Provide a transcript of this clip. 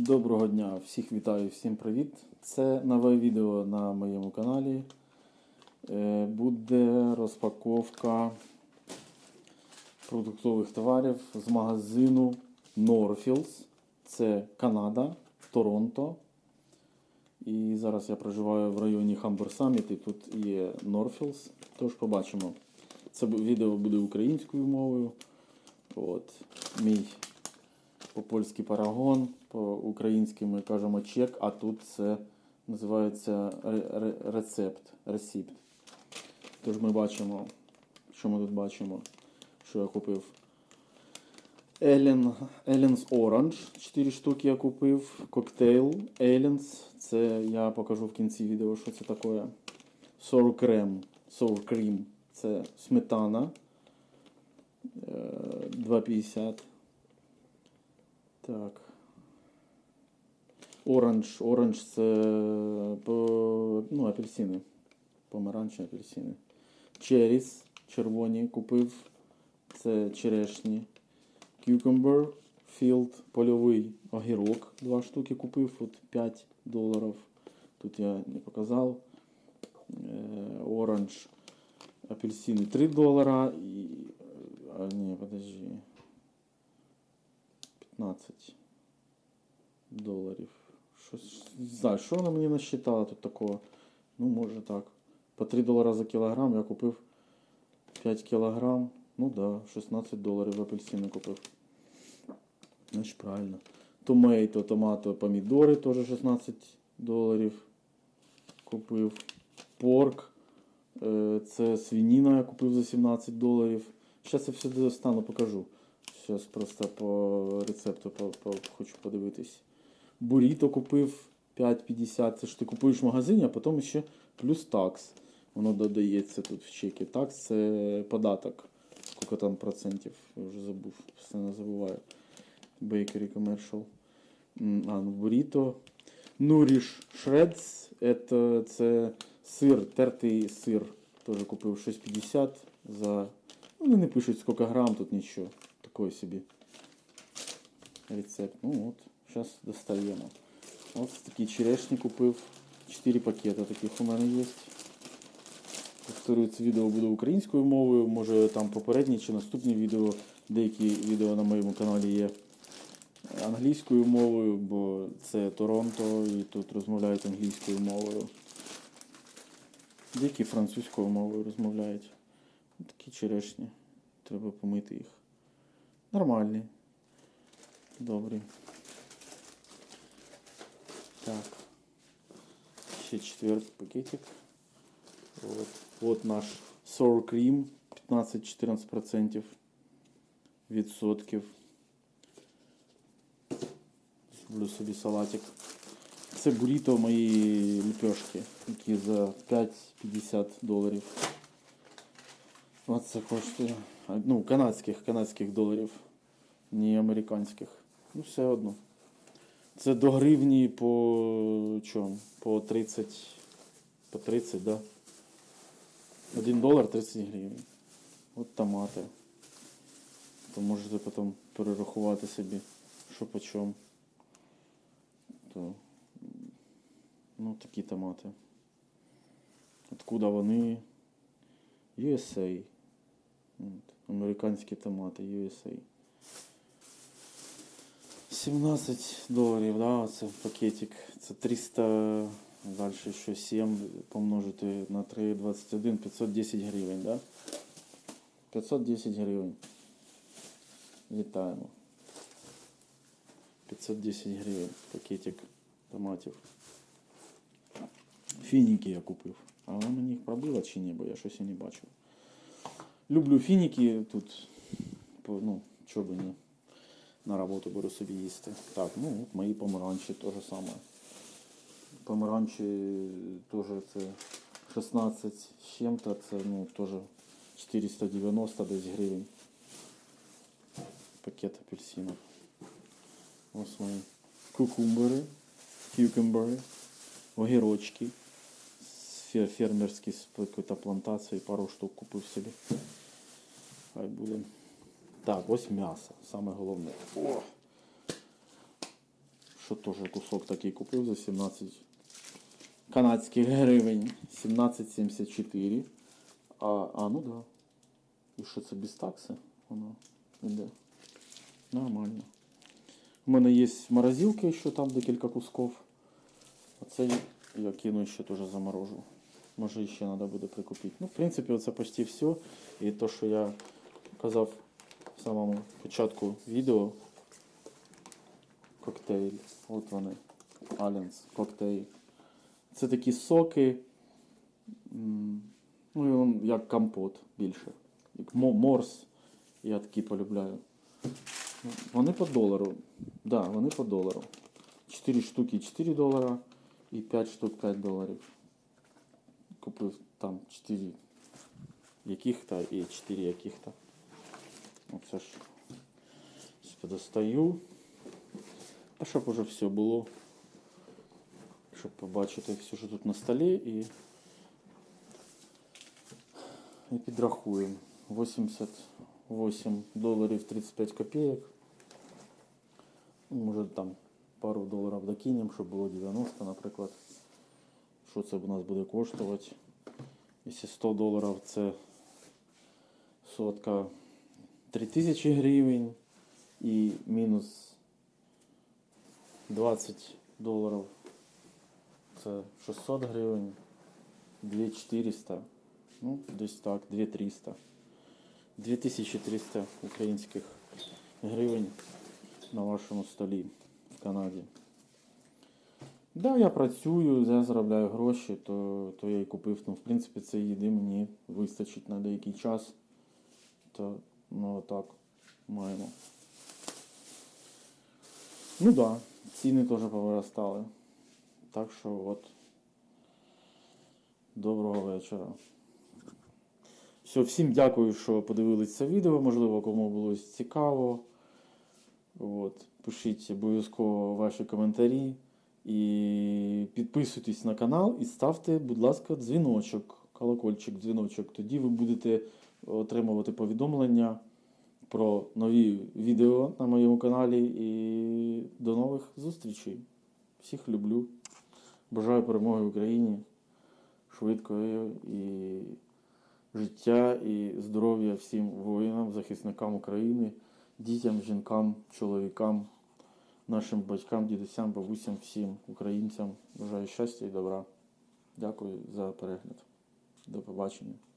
Доброго дня, всіх вітаю, всім привіт. Це нове відео на моєму каналі. Е, Буде розпаковка продуктових товарів з магазину Norfields. Це Канада, Торонто. І зараз я проживаю в районі Humber Summit і тут є Norfields. Тож побачимо. Це відео буде українською мовою. От, мій по-польськи парагон, по-українськи ми кажемо чек, а тут це називається ре- ре- рецепт, рецепт. Тож ми бачимо, що ми тут бачимо, що я купив. Ellen's Orange, 4 штуки я купив. Коктейл Ellen's, це я покажу в кінці відео, що це таке. Sour Cream, Sour Cream, це сметана. Е, 2,50. Так. Оранж. Оранж це ну, апельсини. Помаранчі апельсини. Черіс червоні купив. Це черешні. Cucumber Field польовий огірок. Два штуки купив. От 5 доларів. Тут я не показав. Е, Оранж. Апельсини 3 долара. І, а, ні, подожди. 15 доларів. Щось, не знаю, що вона мені насчитала тут такого. Ну, може так. По 3 долара за кілограм я купив 5 кілограм. Ну да, 16 доларів апельсини купив. Значить, правильно. Томейто, томато, помідори теж 16 доларів купив. Порк. Е, Це свініна я купив за 17 доларів. Зараз я все достану, покажу. Зараз просто по рецепту по, по, хочу подивитись. Буріто купив 5,50. Це ж ти купуєш в магазині, а потім ще плюс такс. Воно додається тут в чекі. Такс це податок. Скільки там процентів? Я вже забув, постійно забуваю. Bakery Commercial. А, ну буріто. Shreds. Это, це сир, тертий сир. Теж купив 6,50 за. Ну, Вони не пишуть скільки грам, тут нічого. Такой собі. Рецепт. Ну от, зараз достаємо. Ось такі черешні купив. 4 пакета таких у мене є. Повторюю, це відео буде українською мовою. Може там попередні чи наступні відео. Деякі відео на моєму каналі є англійською мовою, бо це Торонто і тут розмовляють англійською мовою. Деякі французькою мовою розмовляють. Такі черешні. Треба помити їх. Нормальні. Добрі. Так. Ще четвертий пакетик. Вот. Вот наш sour cream 15-14% відсотків. Зроблю собі салатик. Це буріто мої ліпешки, які за 5-50 доларів. Оце коштує. Ну, канадських, канадських доларів, не американських. Ну, все одно. Це до гривні по чому? По 30. По 30, да? 1 долар 30 гривень. От томати. То можете потім перерахувати собі, що по чому. То, ну, такі томати. Откуда вони? USA. От, американські томати USA. 17 доларів, да, це пакетик. Це 300, далі ще 7 помножити на 3, 21, 510 гривень, да? 510 гривень. Вітаємо. 510 гривень пакетик томатів. Фініки я купив. А вона мені їх пробила чи ні, бо я щось і не бачив. Люблю фініки тут. Ну, чого би ні. На роботу беру собі їсти. Так, ну от мої помаранчі теж саме. Помаранчі теж це 16 з чим-то, це ну, теж 490 десь гривень. Пакет апельсинів. Ось мої кукумбери, кюкембери, огірочки. Фермерські з плантації, пару штук купив собі. Хай буде. Так, ось м'ясо, саме головне. О! що теж кусок такий купив за 17 канадських гривень. 17,74. А, а ну да. І що це без такси? Воно йде. Нормально. У мене є морозилки ще там декілька кусків. Оце я кину ще теж заморожу. Може ще треба буде прикупити. Ну, в принципі, це почти все. І то, що я казав в самому початку відео. Коктейль. От вони. Аленс коктейль. Це такі соки. Ну, як компот більше. Як морс. Я такі полюбляю. Ну, Вони по долару. Так, да, вони по долару. 4 штуки 4 долара і 5 штук 5 доларів. Купив там 4 яких-то і 4 яких-то. Оце ж достаю. А щоб уже все було. Щоб побачити все, що тут на столі і, і підрахуємо. 88 доларів 35 копійок. Ну, Може там пару доларів докинемо, щоб було 90, наприклад. Що це у нас буде коштувати? Якщо 100 доларів це сотка 3000 гривень і мінус 20 доларів це 600 гривень, 2400, ну десь так, 2300. 2300 українських гривень на вашому столі в Канаді. Да, я працюю, я заробляю гроші, то, то я і купив. Ну, в принципі, це їди мені вистачить на деякий час. То, ну, отак маємо. Ну да, ціни теж повиростали. Так що от. Доброго вечора. Все, всім дякую, що подивились це відео. Можливо, кому було цікаво. От. Пишіть обов'язково ваші коментарі. І підписуйтесь на канал і ставте, будь ласка, дзвіночок, колокольчик, дзвіночок. Тоді ви будете отримувати повідомлення про нові відео на моєму каналі. І до нових зустрічей. Всіх люблю. Бажаю перемоги Україні швидкої і життя і здоров'я всім воїнам, захисникам України, дітям, жінкам, чоловікам, нашим батькам, дідусям, бабусям, всім українцям. Бажаю щастя і добра. Дякую за перегляд. До побачення.